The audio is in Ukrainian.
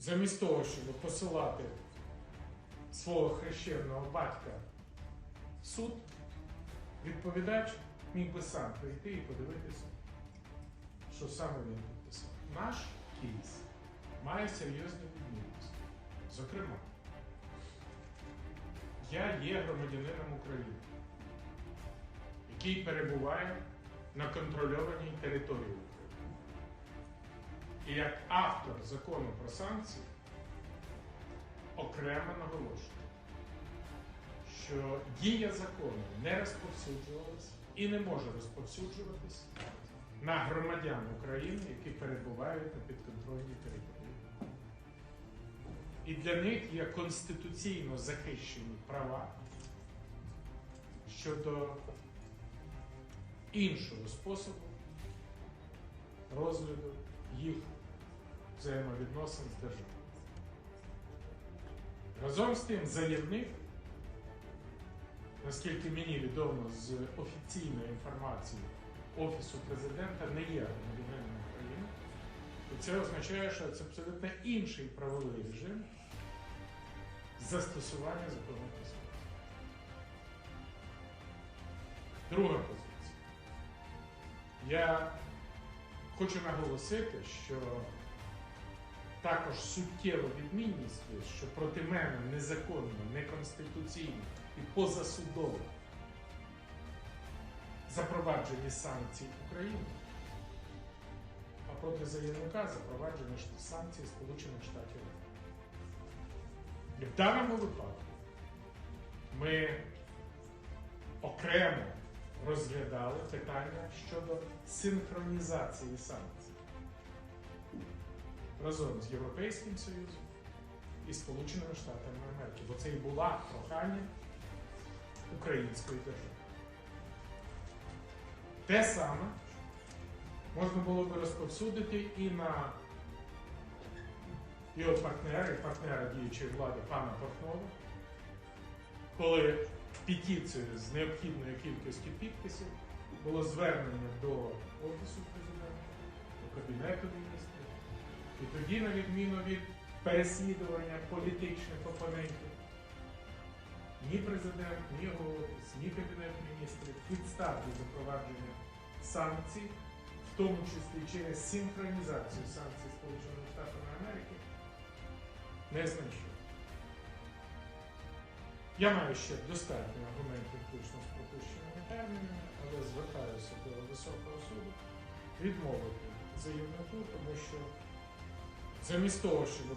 замість того, щоб посилати свого хрещеного батька в суд, відповідач міг би сам прийти і подивитися, що саме він підписав. Наш кейс має серйозні відмінності. Зокрема, я є громадянином України, який перебуває на контрольованій території України. І як автор закону про санкції окремо наголошую, що дія закону не розповсюджувалася і не може розповсюджуватись на громадян України, які перебувають на підконтрольній території. І для них є конституційно захищені права щодо іншого способу розгляду їх взаємовідносин з державою. Разом з тим, заявник, наскільки мені відомо з офіційної інформації Офісу президента, не є громадянином України. І це означає, що це абсолютно інший правовий режим застосування закону про. Друга позиція. Я хочу наголосити, що також суттєва відмінність що проти мене незаконно, неконституційно і позасудово запроваджені санкції України, а проти заявника запроваджені санкції Сполучених Штатів. І в даному випадку ми окремо розглядали питання щодо синхронізації санкцій разом з Європейським Союзом і Сполученими Штатами Америки, бо це і була прохання української держави. Те саме можна було би розповсюдити і на його партнера, і партнера діючої влади пана Портнова, коли петицією з необхідною кількістю підписів було звернення до Офісу президента, тоді, на відміну від переслідування політичних опонентів, ні президент, ні офіс, ні Кабінет міністрів підстав для запровадження санкцій, в тому числі через синхронізацію санкцій Сполучених Штатів Америки, не знайшли. Я маю ще достатньо аргументів включно з пропущеними термінами, але звертаюся до високого суду відмовити заявнику, тому що замість того, щоб